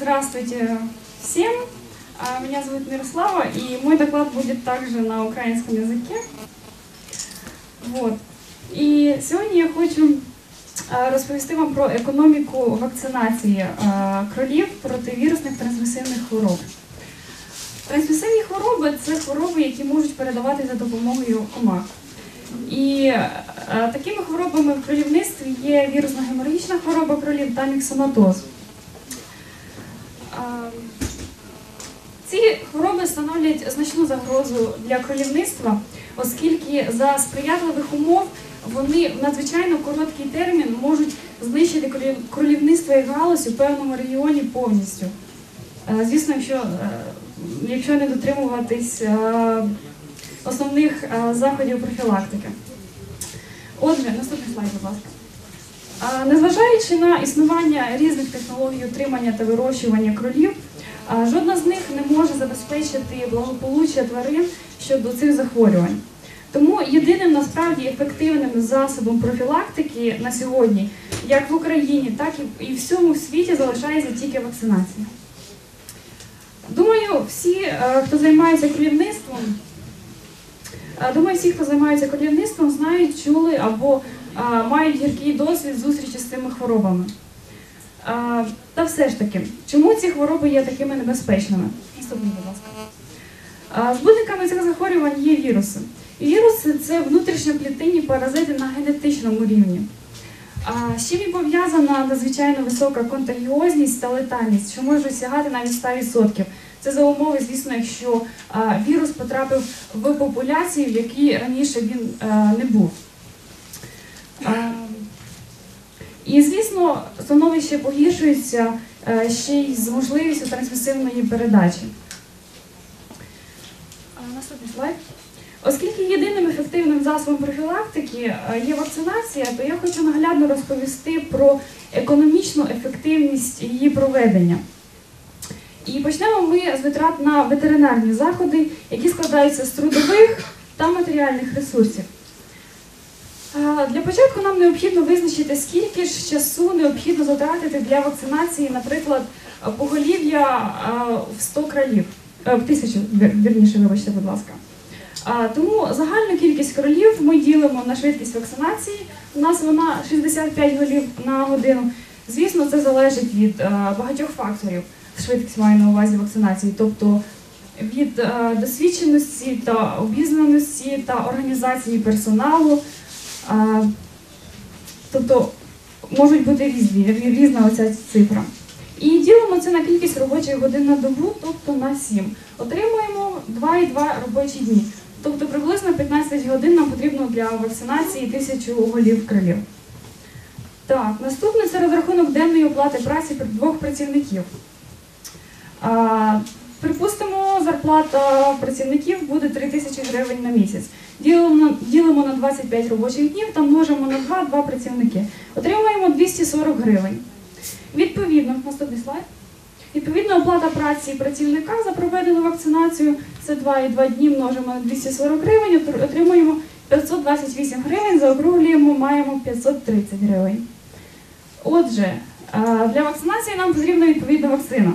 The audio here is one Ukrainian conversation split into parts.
Здравствуйте всем. Меня зовут Мирослава, и мой доклад будет также на украинском языке. Вот. І сьогодні я хочу розповісти вам про економіку вакцинації кролів проти вірусних трансмісивних хвороб. Трансмісивні хвороби це хвороби, які можуть передавати за допомогою комах. І такими хворобами в кролівництві є вірусно-геморагічна хвороба кролів та міксоматоз. А, Ці хвороби становлять значну загрозу для кролівництва, оскільки за сприятливих умов вони в надзвичайно короткий термін можуть знищити кролівництво як галузь у певному регіоні повністю. Е, Звісно, якщо, е, якщо не дотримуватись е, основних заходів профілактики. Отже, наступний слайд, будь ласка. Незважаючи на існування різних технологій утримання та вирощування кролів, жодна з них не може забезпечити благополуччя тварин щодо цих захворювань. Тому єдиним насправді ефективним засобом профілактики на сьогодні, як в Україні, так і- в всьому світі, залишається тільки вакцинація. Думаю, всі, е, хто займається кролівництвом, е, думаю, всі, хто займається кролівництвом, знають, чули або мають гіркий досвід зустрічі з цими хворобами. Та все ж таки, чому ці хвороби є такими небезпечними? Наступний, будь ласка. Збудниками цих захворювань є віруси. І віруси це внутрішньоклітинні паразити на генетичному рівні. З чим і пов'язана надзвичайно висока контагіозність та летальність, що може сягати навіть 100%. Це за умови, звісно, якщо вірус потрапив в популяцію, в якій раніше він не був. А, І, звісно, становище погіршується е, ще й з можливістю трансмісивної передачі. Наступний слайд. Оскільки єдиним ефективним засобом профілактики е, є вакцинація, то я хочу наглядно розповісти про економічну ефективність її проведення. І почнемо ми з витрат на ветеринарні заходи, які складаються з трудових та матеріальних ресурсів. Е, Для початку нам необхідно визначити, скільки ж часу необхідно затратити для вакцинації, наприклад, поголів'я е, в 100 кролів, е, в тисячу, вірніше, вибачте, будь ласка. Тому загальну кількість кролів ми ділимо на швидкість вакцинації. У нас вона 65 голів на годину. Звісно, це залежить від багатьох факторів. Швидкість маю на увазі вакцинації, тобто від досвідченості та обізнаності та організації персоналу. А, Тобто можуть бути різні, різна оця цифра. І ділимо це на кількість робочих годин на добу, тобто на 7. Отримуємо 2,2 робочі дні. Тобто приблизно 15 годин нам потрібно для вакцинації тисячу голів крилів. Так, наступне це розрахунок денної оплати праці двох працівників. Припустимо, зарплата працівників буде 3 тисячі гривень на місяць. Ділимо на, ділимо на 25 робочих днів та множимо на 2 два працівники. Отримаємо 240 гривень. Відповідно, наступний слайд. Відповідно, оплата праці працівника за проведену вакцинацію це 2,2 дні множимо на 240 гривень, отримуємо 528 гривень, заокруглюємо, маємо 530 гривень. Отже, для вакцинації нам потрібна відповідна вакцина.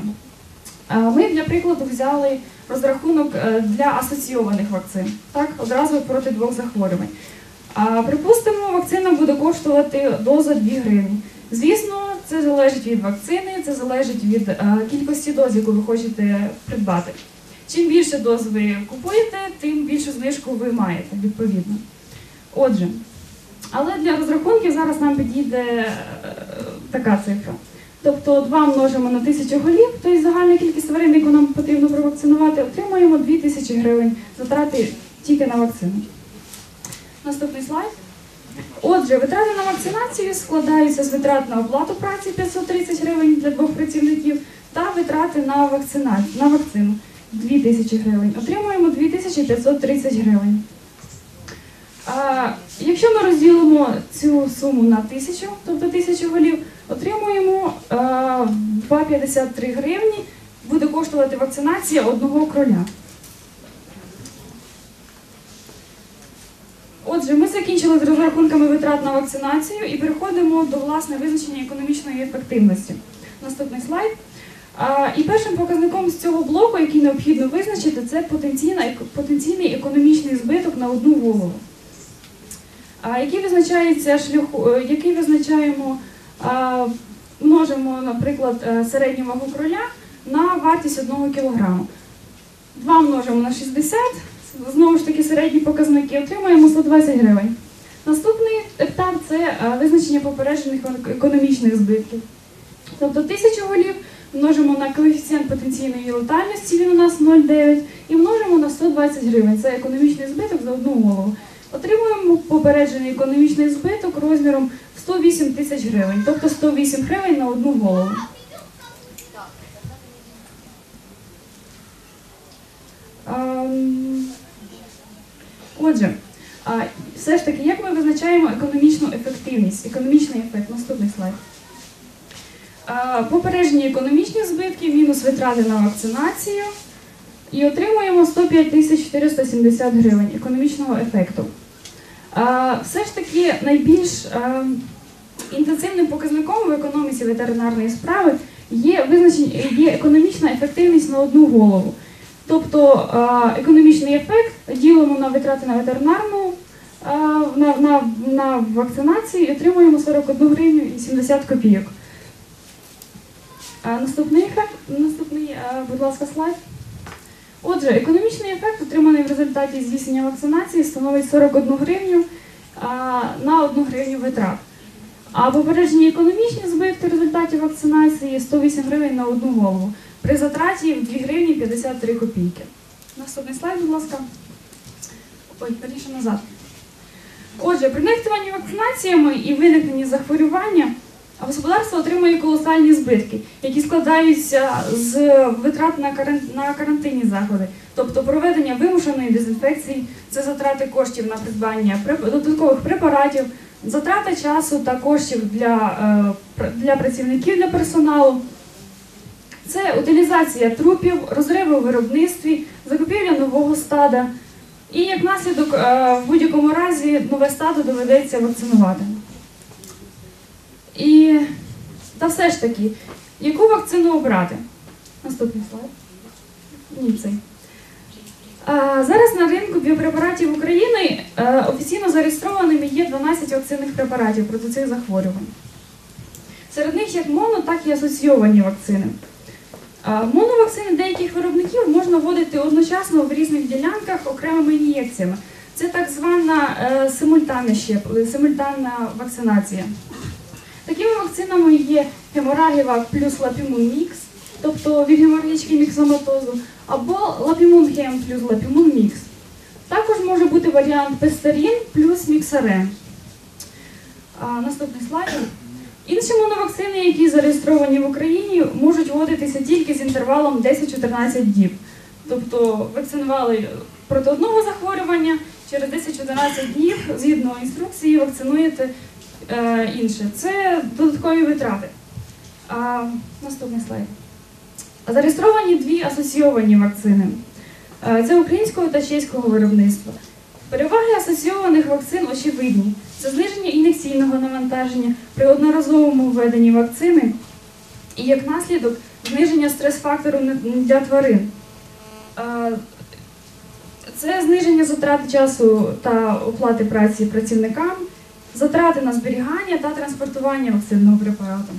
Ми для прикладу взяли розрахунок е, для асоційованих вакцин, так, одразу проти двох захворювань. Припустимо, вакцина буде коштувати доза 2 гривні. Звісно, це залежить від вакцини, це залежить від е, кількості доз, яку ви хочете придбати. Чим більше доз ви купуєте, тим більшу знижку ви маєте, відповідно. Отже, але для розрахунків зараз нам підійде е, така цифра. Тобто 2 множимо на 1000 голів, тобто загальна кількість тварин, яку нам потрібно провакцинувати, отримуємо 2000 гривень затрати тільки на вакцину. Наступний слайд. Отже, витрати на вакцинацію складаються з витрат на оплату праці 530 гривень для двох працівників та витрати на, вакцина... на вакцину 2000 гривень. Отримуємо 2530 гривень. А, якщо ми розділимо цю суму на 1000, тобто 1000 голів, отримуємо 2,53 гривні. Буде коштувати вакцинація одного кроля. Отже, ми закінчили з розрахунками витрат на вакцинацію і переходимо до власне визначення економічної ефективності. Наступний слайд. І першим показником з цього блоку, який необхідно визначити, це потенційний економічний збиток на одну голову. Який визначається шляху, е, який визначаємо, множимо, наприклад, е, середню вагу кроля на вартість 1 кг. 2 множимо на 60, знову ж таки середні показники, отримаємо 120 гривень. Наступний етап це е, визначення попереджених економічних збитків. Тобто 1000 голів множимо на коефіцієнт потенційної летальності, він у нас 0,9, і множимо на 120 гривень. Це економічний збиток за одну голову. Отримуємо попереджений економічний збиток розміром 108 тисяч гривень, тобто 108 гривень на одну голову. Отже, все ж таки, як ми визначаємо економічну ефективність, економічний ефект? Наступний слайд. Попереджені економічні збитки, мінус витрати на вакцинацію. І отримуємо 105 тисяч 470 гривень економічного ефекту. Все ж таки найбільш інтенсивним показником в економіці ветеринарної справи є визначення є економічна ефективність на одну голову. Тобто економічний ефект ділимо на витрати на ветеринарну на, на, на вакцинацію і отримуємо 41 гривню і 70 копійок. Наступний, ефект- наступний, будь ласка, слайд. Отже, економічний ефект, отриманий в результаті здійснення вакцинації, становить 41 гривню на 1 гривню витрат. А попереджені економічні збитки в результаті вакцинації 108 гривень на одну голову. При затраті в 2 гривні 53 копійки. Наступний слайд, будь ласка. Ой, верніше назад. Отже, при нехтуванні вакцинаціями і виникненні захворювання господарство отримує колосальні збитки, які складаються з витрат на, карантинні заходи, тобто проведення вимушеної дезінфекції, це затрати коштів на придбання додаткових препаратів, затрата часу та коштів для, е, для працівників для персоналу. Це утилізація трупів, розриви у виробництві, закупівля нового стада. І як наслідок, е, в будь-якому разі нове стадо доведеться вакцинувати. І та все ж таки, яку вакцину обрати? Наступний слайд. Ні, цей. А, зараз на ринку біопрепаратів України е, офіційно зареєстрованими є 12 вакцинних препаратів проти цих захворювань. Серед них як моно, так і асоційовані вакцини. Моновакцини деяких виробників можна вводити одночасно в різних ділянках окремими ін'єкціями. Це так звана е, симультанна щеп- симультанна вакцинація. Такими вакцинами є геморагівак плюс лапімун мікс, тобто від геморагічки міксоматозу, або лапімун гем плюс лапімун мікс. Також може бути варіант пестарін плюс міксарен. А, наступний слайд. Інші моновакцини, які зареєстровані в Україні, можуть вводитися тільки з інтервалом 10-14 діб. Тобто вакцинували проти одного захворювання, через 10-14 днів, згідно інструкції, вакцинуєте е, інше. Це додаткові витрати. Наступний слайд. Зареєстровані дві асоційовані вакцини. Е, Це українського та чеського виробництва. Переваги асоційованих вакцин очевидні. Це зниження ін'єкційного навантаження при одноразовому введенні вакцини і як наслідок зниження стрес-фактору для тварин. Е, Це зниження затрат часу та оплати праці працівникам, затрати на зберігання та транспортування вакцинного препарату.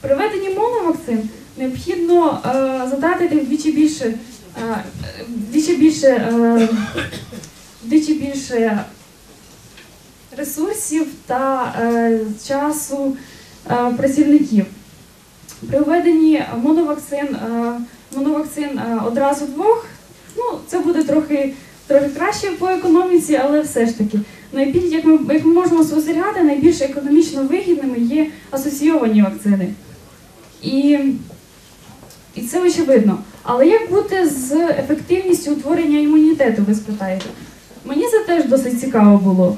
При введенні моновакцин необхідно е, затратити вдвічі більше, е, вдвічі більше, е, вдвічі більше ресурсів та часу працівників. При введенні моновакцин, моновакцин одразу двох, ну, це буде трохи, трохи краще по економіці, але все ж таки. Найбільш, як ми, як ми можемо спостерігати, найбільш економічно вигідними є асоційовані вакцини. І, і це очевидно. Але як бути з ефективністю утворення імунітету, ви спитаєте? Мені це теж досить цікаво було.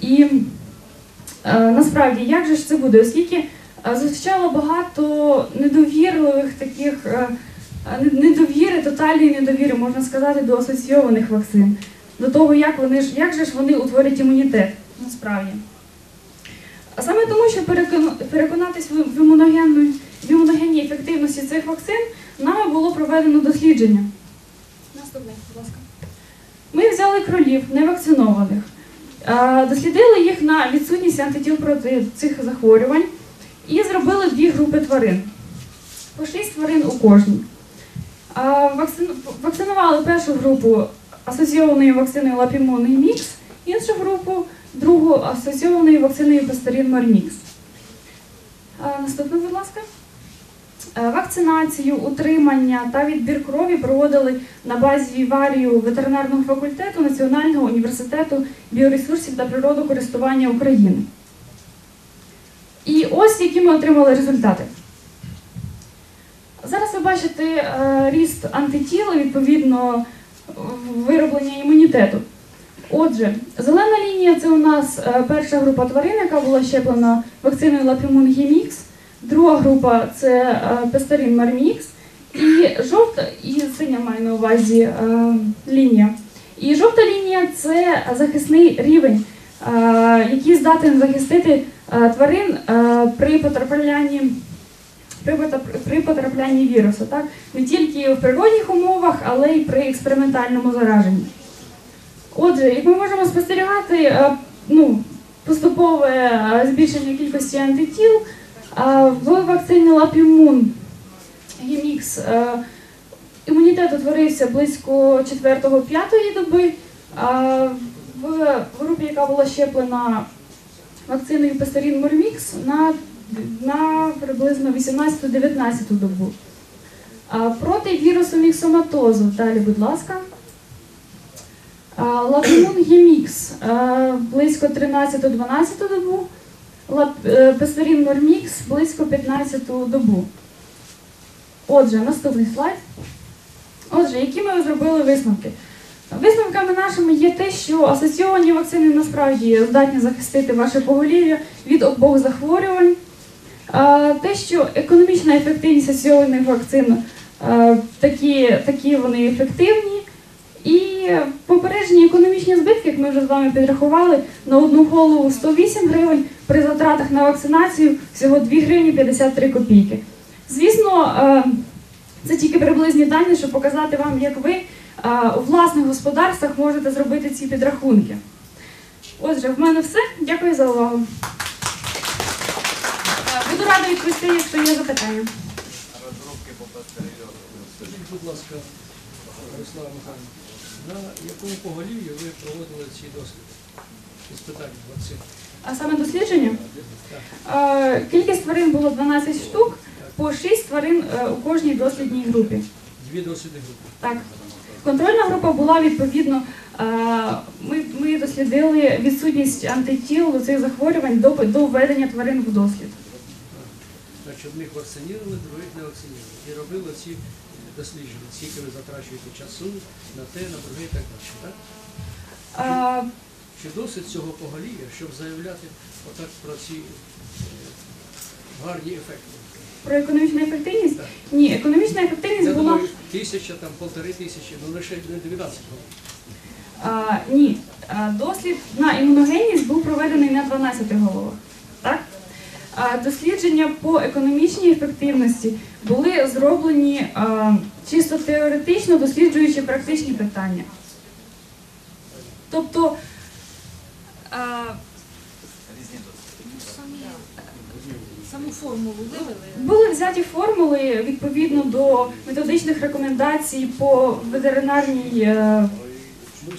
І е, насправді, як же ж це буде? Оскільки е, звучало багато недовірливих таких е, е, недовіри, тотальної недовіри, можна сказати, до асоційованих вакцин, до того, як вони ж як же ж вони утворять імунітет, насправді. А саме тому, що перекон- переконатись в імуногенної в імуногенній ефективності цих вакцин нами було проведено дослідження. Наступне, будь ласка. Ми взяли кролів невакцинованих, е, дослідили їх на відсутність антитіл проти цих захворювань і зробили дві групи тварин. По шість тварин у кожній. Е, Вакцинували першу групу асоційованою вакциною Лапімон і Мікс, іншу групу другу асоційованою вакциною Пастерін Мармікс. Е, Наступне, будь ласка. Е, Вакцинацію, утримання та відбір крові проводили на базі віварію ветеринарного факультету Національного університету біоресурсів та природокористування України. І ось які ми отримали результати. Зараз ви бачите е, ріст антитіл, відповідно, вироблення імунітету. Отже, зелена лінія це у нас е, перша група тварин, яка була щеплена вакциною Лапімун Гімікс. Друга група це е, Пестарін Мармікс. І жовта, і синя маю на увазі е, лінія. І жовта лінія це захисний рівень, е, який здатен захистити тварин при потраплянні. При потраплянні вірусу, так? не тільки в природних умовах, але й при експериментальному зараженні. Отже, як ми можемо спостерігати, ну, поступове збільшення кількості антитіл в вакцині Лапімун Гімікс е, імунітет утворився близько 4-5 доби. В групі, яка була щеплена вакциною Пестерін Мормікс, на, на приблизно 18-19 добу. Проти вірусу міксоматозу, далі, будь ласка. Латимун Гемікс е, близько 13-12 добу, Пестерін Нормікс близько 15 добу. Отже, наступний слайд. Отже, які ми зробили висновки? Висновками нашими є те, що асоційовані вакцини насправді здатні захистити ваше поголів'я від обох захворювань. Те, що економічна ефективність асоційованих вакцин е, такі, такі вони ефективні. І попереджені економічні збитки, як ми вже з вами підрахували, на одну голову 108 гривень, при затратах на вакцинацію всього 2 гривні 53 копійки. Звісно, е, це тільки приблизні дані, щоб показати вам, як ви е, у власних господарствах можете зробити ці підрахунки. Отже, в мене все. Дякую за увагу. Е, Буду рада відповісти, якщо є запитання. Розробки по. Скажіть, будь ласка, Ярослава Михайловна, на якому поголів'ї ви проводили ці досліди? Іспитання вакцин? А саме дослідження? Е, Кількість тварин було 12 штук, по 6 тварин е, у кожній дослідній групі. Дві дослідні групи. Так. Контрольна група була відповідно. е, Ми, ми дослідили відсутність антитіл до цих захворювань до, до введення тварин в дослід. Значить, одних вакцинували, других не вакцинували. І робили ці дослідження, скільки ви затрачуєте часу на те, на друге і так далі. Так? Е, Чи досить цього поголів'я, щоб заявляти отак про ці е, гарні ефекти? Про економічну ефективність? Так. Ні, економічна ефективність Я була думаю, тисяча, там, полтори тисячі, ну лише не 12 років. е, ні. Дослід на імуногенність був проведений на 12 головах. Так? Дослідження по економічній ефективності були зроблені е, чисто теоретично, досліджуючи практичні питання. Тобто е, саму формулу вивели. були взяті формули відповідно до методичних рекомендацій по ветеринарній. е, Ну,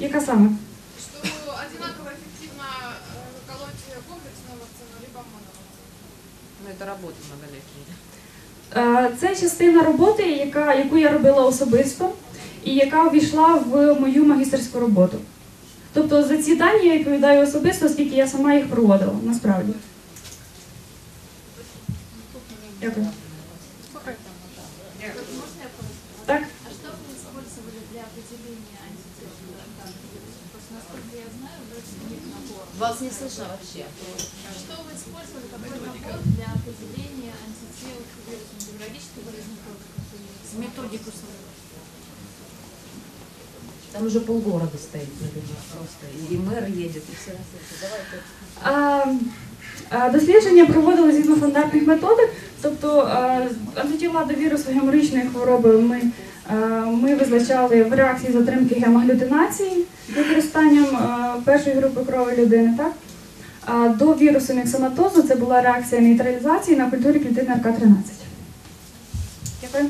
Яка саме? Что одинаково эффективно э, колоть комплексную вакцину, либо моновакцину. Ну, это работа многолетняя. Е, Це частина роботи, яка, яку я робила особисто, і яка увійшла в мою магістерську роботу. Тобто за ці дані я відповідаю особисто, оскільки я сама їх проводила, насправді. Дякую. Вас не слышно вообще. Что вы использовали, какой набор для определения антител к вирусу биологической болезни крови? Методику свою. Там уже полгорода стоит, наверное, просто. И мэр едет, и все. Давайте. А, а, Дослідження проводили згідно стандартних методик, тобто а, антитіла до вірусу геморрагічної хвороби ми, а, Е, ми визначали в реакції затримки гемоглютинації використанням е, першої групи крові людини. Так? До вірусу міксоматозу це була реакція нейтралізації на культурі клітини РК-13. Дякую.